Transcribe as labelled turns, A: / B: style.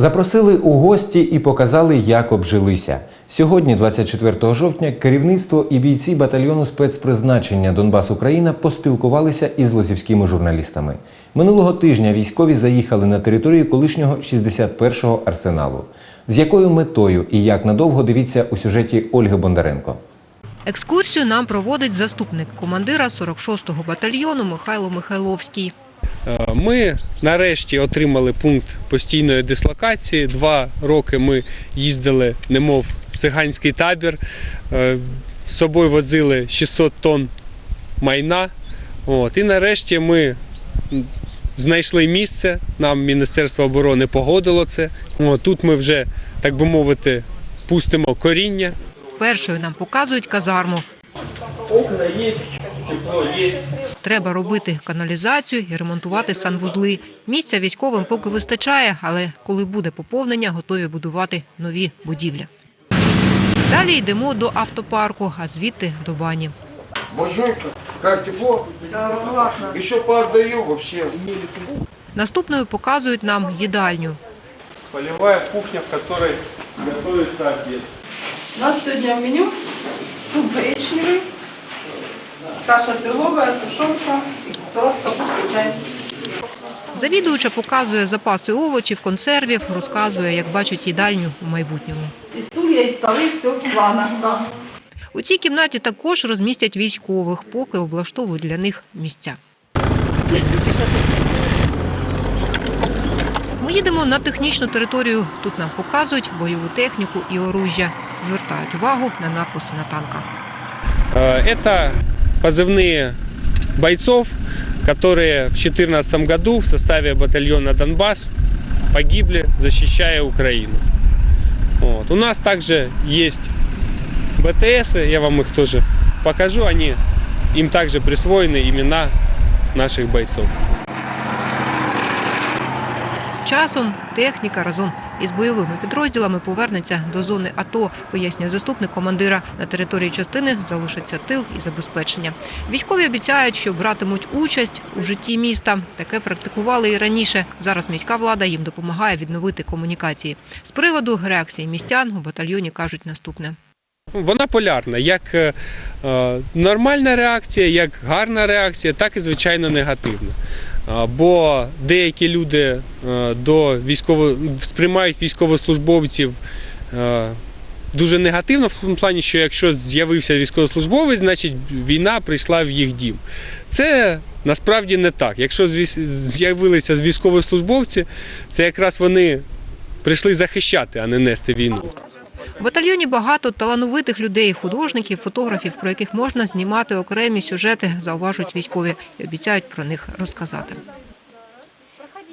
A: Запросили у гості і показали, як обжилися. Сьогодні, 24 жовтня, керівництво і бійці батальйону спецпризначення Донбас Україна поспілкувалися із лозівськими журналістами. Минулого тижня військові заїхали на територію колишнього 61-го арсеналу. З якою метою і як надовго дивіться у сюжеті Ольги Бондаренко.
B: Екскурсію нам проводить заступник командира 46-го батальйону Михайло Михайловський.
C: Е, Ми нарешті отримали пункт постійної дислокації. Два роки ми їздили, немов в циганський табір. Е, З собою возили 600 тонн майна. От. І нарешті ми знайшли місце. Нам Міністерство оборони погодило це. От. Тут ми вже, так би мовити, пустимо коріння.
B: Першою нам показують казарму.
C: Окна є, тепло є.
B: Треба робити каналізацію і ремонтувати санвузли. Місця військовим поки вистачає, але коли буде поповнення, готові будувати нові будівлі. Далі йдемо до автопарку, а звідти до бані.
D: Божойка, как тепло? Классно. Еще пар даю вообще.
B: Наступною показують нам їдальню.
C: Полевая кухня, в которой готовится обед.
E: У нас сегодня в меню суп гречневый, каша перловая, тушенка, салат с капустой, чай.
B: Завідуюча показує запаси овочів, консервів, розказує, як бачить їдальню у майбутньому.
E: И стулья, и столы, все в планах. Да.
B: У цій кімнаті також розмістять військових, поки облаштовують для них місця. Ми їдемо на технічну територію. Тут нам показують бойову техніку і оружжя. Звертають увагу на надписи на танках.
C: Э, Это позывные бойцов, которые в 2014 году в составе батальона «Донбасс» погибли, защищая Украину. Вот. У нас также есть БТС, я вам их тоже покажу, они, им также присвоены имена наших бойцов.
B: З часом техніка разом із бойовими підрозділами повернеться до зони АТО, пояснює заступник командира. На території частини залишиться тил і забезпечення. Військові обіцяють, що братимуть участь у житті міста. Таке практикували і раніше. Зараз міська влада їм допомагає відновити комунікації. З приводу реакції містян у батальйоні кажуть наступне.
C: Вона полярна, як е, е, нормальна реакція, як гарна реакція, так і звичайно негативна. Бо деякі люди е, до військово сприймають військовослужбовців е, дуже негативно, в тому плані, що якщо з'явився військовослужбовець, значить війна прийшла в їх дім. Це насправді не так. Якщо з'явилися військовослужбовці, це якраз вони прийшли захищати, а не нести війну.
B: У батальйоні багато талановитих людей, художників, фотографів, про яких можна знімати окремі сюжети, зауважують військові і обіцяють про них розказати.